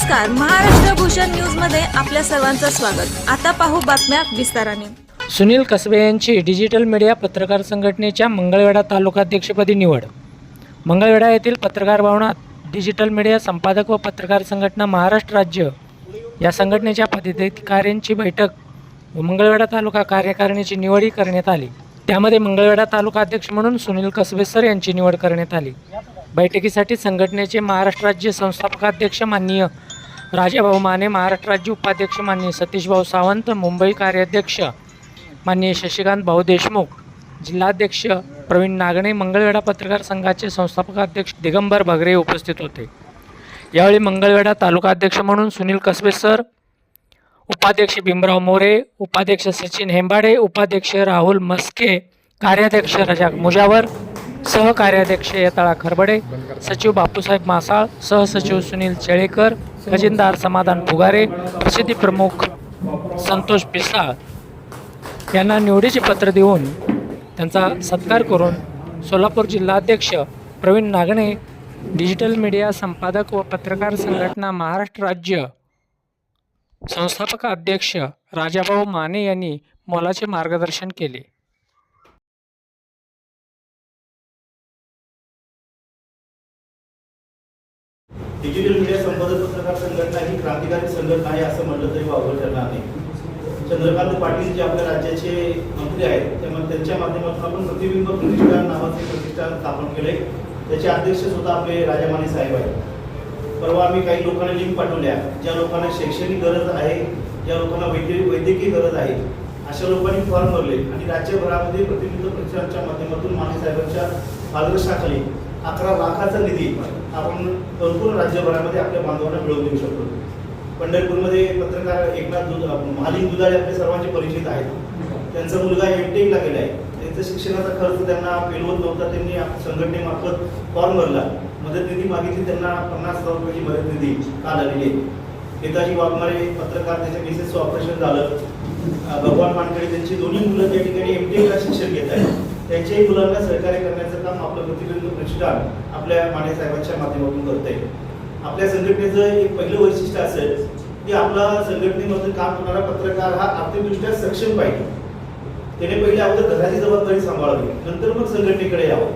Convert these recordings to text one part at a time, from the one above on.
नमस्कार. महाराष्ट्र भूषण न्यूजमध्ये आपल्या सर्वांचं स्वागत. आता पाहू बातम्या विस्ताराने. सुनील कसबे यांची डिजिटल मीडिया पत्रकार संघटनेच्या मंगळवेढा तालुकाध्यक्षपदी निवड. मंगळवेढा येथील पत्रकार भवनात डिजिटल मीडिया संपादक व पत्रकार संघटना महाराष्ट्र राज्य या संघटनेच्या पदाधिकाऱ्यांची बैठक व मंगळवेढा तालुका कार्यकारिणीची निवडही करण्यात आली. त्यामध्ये मंगळवेढा तालुका अध्यक्ष म्हणून सुनील कसबे सर यांची निवड करण्यात आली. बैठकीसाठी संघटनेचे महाराष्ट्र राज्य संस्थापकाध्यक्ष माननीय राजाभाऊ माने महाराष्ट्र राज्य उपाध्यक्ष माननीय सतीशभाऊ सावंत मुंबई कार्याध्यक्ष माननीय शशिकांत भाऊ देशमुख जिल्हाध्यक्ष प्रवीण नागणे मंगळवेढा पत्रकार संघाचे संस्थापक अध्यक्ष दिगंबर भगरे उपस्थित होते. यावेळी मंगळवेढा तालुका अध्यक्ष म्हणून सुनील कसबे सर उपाध्यक्ष भीमराव मोरे उपाध्यक्ष सचिन हेंबाडे उपाध्यक्ष राहुल मस्के कार्याध्यक्ष रजाक मुजावर सहकार्याध्यक्ष यताळा खरबडे सचिव बापूसाहेब मासाळ सहसचिव सुनील चेळेकर खजिनदार समाधान फुगारे प्रसिद्धी प्रमुख संतोष पिसाळ यांना निवडीचे पत्र देऊन त्यांचा सत्कार करून सोलापूर जिल्हाध्यक्ष प्रवीण नागणे डिजिटल मीडिया संपादक व पत्रकार संघटना महाराष्ट्र राज्य संस्थापक अध्यक्ष राजाभाऊ माने यांनी मोलाचे मार्गदर्शन केले. डिजिटल मीडिया संपादक पत्रकार संघटना ही क्रांतिकारी संघटना आहे असं म्हटलं तरी वावगं ठरणार नाही. चंद्रकांत पाटील जे आपल्या राज्याचे मंत्री आहेत त्यामुळे त्यांच्या माध्यमातून आपण प्रतिबिंब प्रतिष्ठान नावाचे प्रतिष्ठान स्थापन केले त्याचे अध्यक्ष सुद्धा आपले राजामाने साहेब आहेत. परवा आम्ही काही लोकांना लिंक पाठवल्या. ज्या लोकांना शैक्षणिक गरज आहे ज्या लोकांना वैद्य वैद्यकीय गरज आहे अशा लोकांनी फॉर्म भरले. आणि राज्यभरामध्ये प्रतिबिंब प्रतिष्ठानच्या माध्यमातून माने साहेबांच्या मार्गदर्शनाखाली अकरा लाखाचा निधी आपण भरपूर राज्यभरामध्ये आपल्या बांधवांना मिळवून देऊ शकतो. पंढरपूरमध्ये पत्रकार एकनाथ दुध महालिंग दुधाळे आपले सर्वांचे परिचित आहेत. त्यांचा मुलगा एम टेकला गेला आहे. त्यांचा शिक्षणाचा खर्च त्यांना पेलवत नव्हता. त्यांनी संघटनेमार्फत फॉर्म भरला. मदत निधी मागितली. त्यांना पन्नास हजार रुपयाची मदत निधी काल आलेली आहे. नेताजी वाघमारे पत्रकार त्याच्या मिसेसचं ऑपरेशन झालं. भगवान मानकडे त्यांची दोन्ही मुलं त्या ठिकाणी एमटेकला शिक्षण घेत आहेत. त्यांच्याही मुलांना सहकार्य करण्याचं काम आपलं प्रतिबिंब प्रतिष्ठान आपल्या माने साहेबांच्या माध्यमातून करते आपल्या संघटनेचं एक पहिलं वैशिष्ट्य असेल की आपला संघटनेमध्ये काम करणारा पत्रकार हा आर्थिकदृष्ट्या सक्षम पाहिजे. त्याने पहिले अगोदर घराची जबाबदारी सांभाळावी. नंतर मग संघटनेकडे यावं.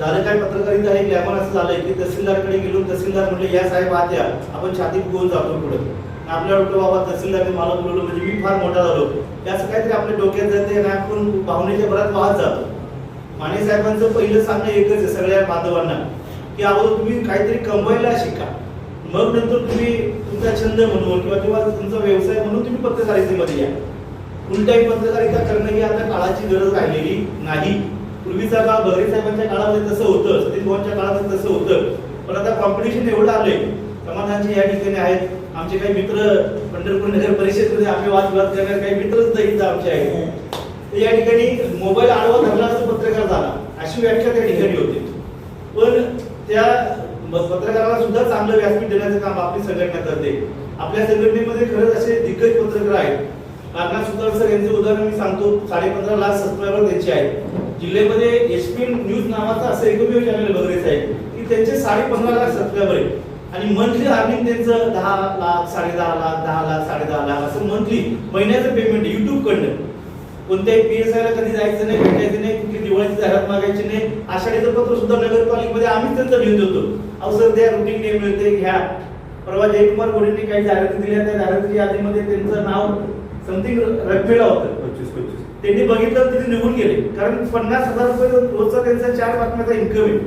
झालं काय पत्रकारिता हे ग्लॅमर असं झालंय की तहसीलदारकडे गेलो तहसीलदार म्हटले या साहेब आत या. आपण छातीत घेऊन जातो पुढे. आपल्या वाटतं बाबा तहसीलदारने मला बोलवलं म्हणजे मी फार मोठा झालो. याचं असं काहीतरी आपल्या डोक्यात जाते आणि आपण भावनेच्या भरात वाहत जातो. माने साहेबांचं पहिलं सांगणं एकच आहे सगळ्या बांधवांना की अगोदर तुम्ही काहीतरी कमवायला शिका. मग नंतर तुम्ही तुमचा छंद म्हणून किंवा किंवा तुमचा व्यवसाय म्हणून तुम्ही पत्रकारितेमध्ये या. उलटाही पत्रकारिता करणं ही आता काळाची गरज राहिलेली नाही. पूर्वीचा काळ भगरे साहेबांच्या काळामध्ये तसं होतं सतीश काळात तसं होतं. पण आता कॉम्पिटिशन एवढं आलंय समाधानचे या ठिकाणी आहेत. आमचे काही मित्र पंढरपूर नगर परिषदेमध्ये आम्ही वादविवाद करणारे काही मित्रच सुद्धा आमचे आहेत. तर या ठिकाणी मोबाईल आडवा धरला असं पत्रकार झाला. अशी व्याख्या त्या ठिकाणी होती. पण त्या पत्रकाराला सुद्धा चांगलं व्यासपीठ देण्याचं काम आपली संघटना करते. आपल्या संघटनेमध्ये खरंच असे दिग्गज पत्रकार आहेत. नागनाथ सुतार सर यांचे उदाहरण मी सांगतो. साडेपंधरा लाख सबस्क्रायबर त्यांचे आहेत. जिल्ह्यामध्ये एसपी न्यूज नावाचा असं एकमेव चॅनल बघायचं आहे. की त्यांचे साडेपंधरा लाख सबस्क्रायबर आहेत. आणि मंथली अर्निंग त्यांचं दहा लाख साडे दहा लाख दहा लाख साडे दहा लाख असं मंथली महिन्याचं पेमेंट युट्यूब कडनं. कोणत्याही ला कधी जायचं नाही भेटायचं नाही कुठली दिवाळीची जाहिरात मागायची नाही आषाढीचं पत्र सुद्धा नगरपालिकेमध्ये आम्हीच त्यांचं लिहून देतो अवसर द्या रुटीन डे मिळते घ्या. परवा जयकुमार गोडेंनी काही जाहिराती दिल्या त्या जाहिरातीच्या यादीमध्ये त्यांचं नाव समथिंग रखमेला होतं. पंचवीस पंचवीस. त्यांनी बघितलं तिथे निघून गेले. कारण पन्नास हजार रुपये रोजचा त्यांचा चार बातम्याचा इन्कम आहे.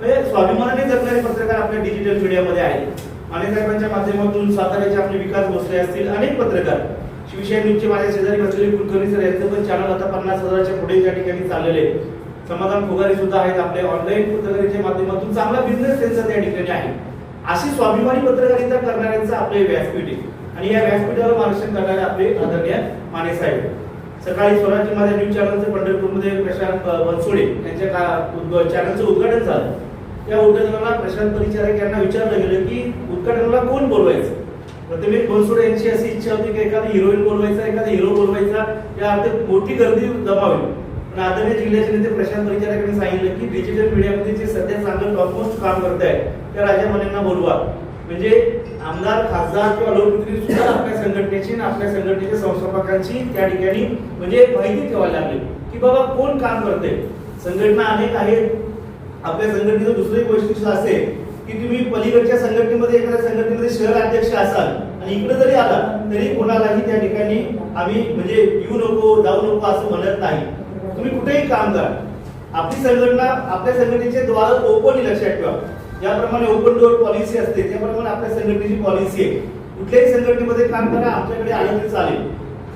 म्हणजे स्वाभिमानाने जगणारे पत्रकार आपल्या डिजिटल मीडियामध्ये आहेत. आणि साहेबांच्या माध्यमातून साताऱ्याचे आपले विकास भोसले असतील अनेक पत्रकार. शिवशाही न्यूजचे माझ्या शेजारी बसलेले कुलकर्णी सर यांचं पण चॅनल आता पन्नास हजाराच्या पुढे त्या ठिकाणी चाललेले समाधान फुगारी सुद्धा आहेत आपल्या ऑनलाईन पत्रकारितेच्या माध्यमातून चांगला बिझनेस त्यांचा त्या ठिकाणी आहे. अशी स्वाभिमानी पत्रकारिता करणाऱ्यांचं आपले व्यासपीठ आहे. आणि या व्यासपीठावर मार्गदर्शन करणारे आपले आदरणीय माने साहेब. सकाळी स्वराज्य माझ्या न्यूज चॅनलचं पंढरपूरमध्ये प्रशांत बनसोडे यांच्या का- चॅनलचं उद्घाटन झालं. त्या उद्घाटनाला प्रशांत परिचारक यांना विचारलं गेलं की उद्घाटनाला कोण बोलवायचं? प्रथमेश बनसोडे यांची अशी इच्छा होती की एखादा हिरोईन बोलवायचा एखादा हिरो बोलवायचा या अर्थ मोठी गर्दी दबावी. पण आदरणीय जिल्ह्याचे नेते प्रशांत परिचारक यांनी सांगितलं की डिजिटल मीडियामध्ये जे सध्या चांगलं टॉपमोस्ट काम करत आहे त्या राजा मनेंना बोलवा. म्हणजे आमदार खासदार किंवा लोकप्रतिनिधी सुद्धा आपल्या संघटनेची आणि आपल्या संघटनेच्या संस्थापकांची त्या ठिकाणी म्हणजे माहिती ठेवायला लागली की बाबा कोण काम करते संघटना अनेक आहेत. आपल्या संघटनेचं दुसरंही वैशिष्ट्य असेल की तुम्ही पलीकडच्या संघटनेमध्ये एखाद्या संघटनेमध्ये शहर अध्यक्ष असाल आणि इकडे जरी आला तरी कोणालाही त्या ठिकाणी आम्ही म्हणजे येऊ नको जाऊ नको असं म्हणत नाही. तुम्ही कुठेही काम करा. आपली संघटना आपल्या संघटनेचे द्वार ओपन लक्षात ठेवा. ज्याप्रमाणे ओपन डोअर पॉलिसी असते त्याप्रमाणे आपल्या संघटनेची पॉलिसी आहे. कुठल्याही संघटनेमध्ये काम करा आमच्याकडे आलं तरी चालेल.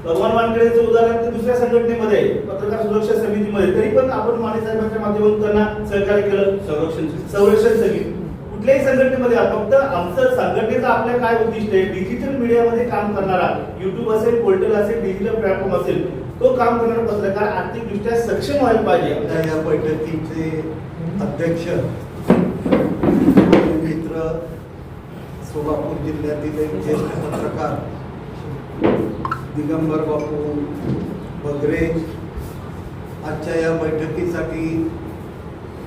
भगवान वानखेडेचं उदाहरण ते दुसऱ्या संघटनेमध्ये पत्रकार सुरक्षा समितीमध्ये. तरी पण आपण माने साहेबांच्या माध्यमातून त्यांना सहकार्य केलं. संरक्षण संरक्षण समिती. कुठल्याही संघटनेमध्ये फक्त आमचं संघटनेचं आपलं काय उद्दिष्ट आहे? डिजिटल मीडियामध्ये काम करणारा युट्यूब असेल पोर्टल असेल डिजिटल प्लॅटफॉर्म असेल तो काम करणारा पत्रकार आर्थिकदृष्ट्या सक्षम व्हायला पाहिजे. आता या बैठकीचे अध्यक्ष मित्र सोलापूर जिल्ह्यातील एक ज्येष्ठ पत्रकार दिगंबर बापू बगरे आजच्या या बैठकीसाठी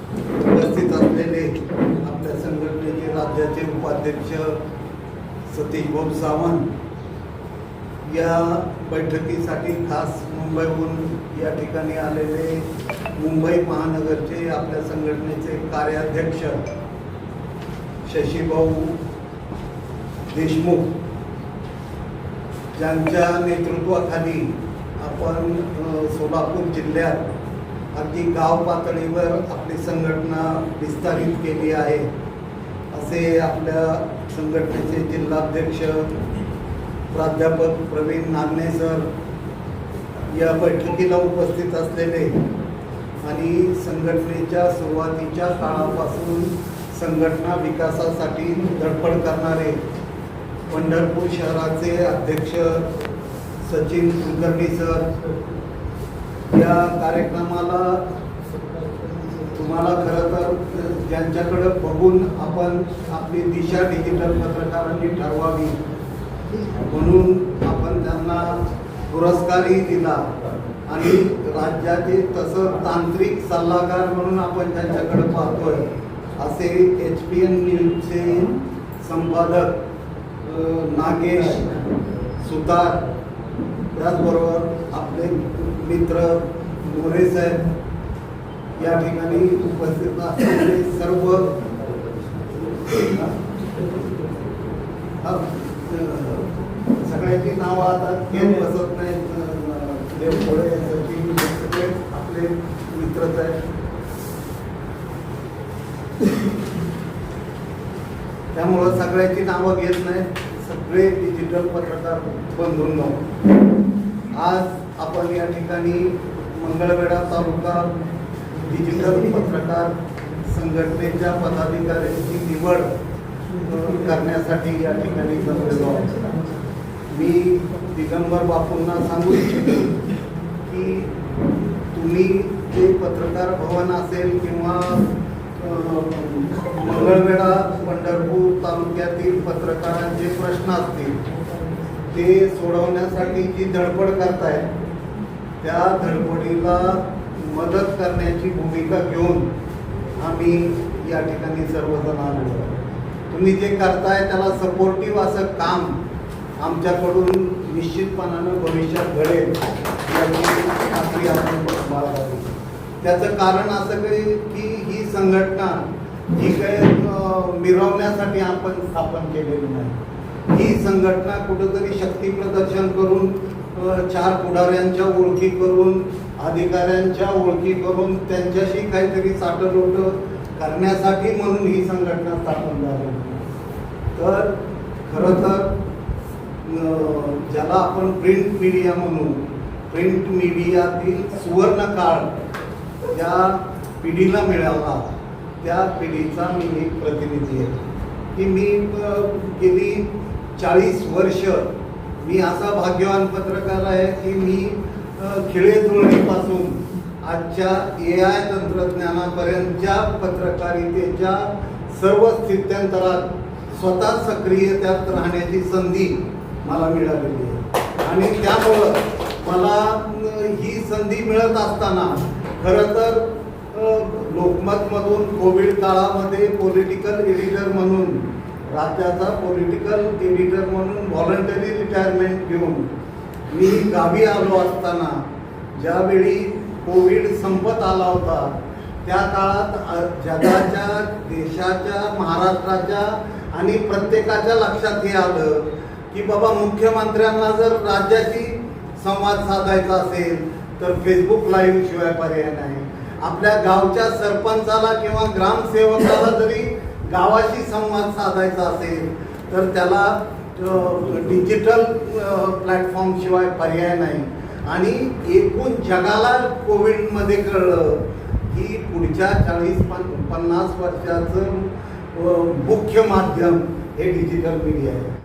उपस्थित असलेले आपल्या संघटनेचे राज्याचे उपाध्यक्ष सतीश भाऊ सावंत या बैठकीसाठी खास मुंबईहून या ठिकाणी आलेले मुंबई महानगरचे आपल्या संघटनेचे कार्याध्यक्ष शशीभाऊ देशमुख ज्यांच्या नेतृत्वाखाली आपण सोलापूर जिल्ह्यात अगदी गाव पातळीवर आपली संघटना विस्तारित केली आहे. असे आपल्या संघटनेचे जिल्हाध्यक्ष प्राध्यापक प्रवीण नान्हे सर या बैठकीला उपस्थित असलेले आणि संघटनेच्या सुरुवातीच्या काळापासून संघटना विकासासाठी धडपड करणारे पंढरपूर शहराचे अध्यक्ष सचिन कुलकर्णी सर या कार्यक्रमाला तुम्हाला खरं तर ज्यांच्याकडं बघून आपण आपली दिशा डिजिटल पत्रकारांनी ठरवावी म्हणून आपण त्यांना पुरस्कारही दिला. आणि राज्याचे तसं तांत्रिक सल्लागार म्हणून आपण त्यांच्याकडे पाहतोय असे एच पी एन न्यूजचे संपादक नागेश सुतार. त्याचबरोबर आपले मित्र मोरे साहेब या ठिकाणी उपस्थित असलेले सर्व सगळ्यांची नावं आता घेत बसत नाहीत अ, सचिन सगळे आपले मित्रच आहेत त्यामुळं सगळ्यांची नावं घेत नाही सगळे डिजिटल पत्रकार बंधून. आज आपण या ठिकाणी मंगळवेढा तालुका डिजिटल पत्रकार संघटनेच्या पदाधिकाऱ्यांची निवड करण्यासाठी या ठिकाणी जमलेलो आहोत. मी दिगंबर बापूंना सांगू इच्छितो की तुम्ही जे पत्रकार भवन असेल किंवा मंगळवेढा पंढरपूर तालुक्यातील पत्रकारांचे प्रश्न असतील ते सोडवण्यासाठी जी धडपड करतायत त्या धडपडीला मदत करण्याची भूमिका घेऊन आम्ही या ठिकाणी सर्वजण आलो तुम्ही जे करताय त्याला सपोर्टिव्ह असं काम आमच्याकडून निश्चितपणानं भविष्यात घडेल याची खात्री आपण त्याचं कारण असं काही की ही संघटना जी काही मिरवण्यासाठी आपण स्थापन केलेली नाही. ही संघटना कुठंतरी शक्ती प्रदर्शन करून चार पुढाऱ्यांच्या ओळखी करून अधिकाऱ्यांच्या ओळखी करून त्यांच्याशी काहीतरी साठलोट करण्यासाठी म्हणून ही संघटना स्थापन झाली. तर खरं तर ज्याला आपण प्रिंट मीडिया म्हणू प्रिंट मीडियातील सुवर्ण काळ ज्या पिढीला मिळाला त्या पिढीचा मी एक प्रतिनिधी आहे. की मी गेली चाळीस वर्ष मी असा भाग्यवान पत्रकार आहे की मी अं, खिळे जुळणीपासून आजच्या ए आय तंत्रज्ञानापर्यंतच्या पत्रकारितेच्या सर्व स्थित्यंतरात स्वतः सक्रिय त्यात राहण्याची संधी मला मिळालेली आहे. आणि त्यामुळं मला ही संधी मिळत असताना खरं तर लोकमतमधून कोविड काळामध्ये पॉलिटिकल एडिटर म्हणून राज्याचा पॉलिटिकल एडिटर म्हणून व्हॉलंटरी रिटायरमेंट घेऊन मी गावी आलो असताना ज्यावेळी कोविड संपत आला होता त्या काळात जगाच्या देशाच्या महाराष्ट्राच्या आणि प्रत्येकाच्या लक्षात हे आलं की बाबा मुख्यमंत्र्यांना जर राज्याशी संवाद साधायचा असेल तर फेसबुक लाईव्ह शिवाय पर्याय नाही. आपल्या गावच्या सरपंचाला किंवा ग्रामसेवकाला जरी गावाशी संवाद साधायचा असेल तर त्याला डिजिटल प्लॅटफॉर्मशिवाय पर्याय नाही. आणि एकूण जगाला कोविडमध्ये कळलं की पुढच्या चाळीस पन पन्नास वर्षाचं मुख्य माध्यम हे डिजिटल मीडिया आहे.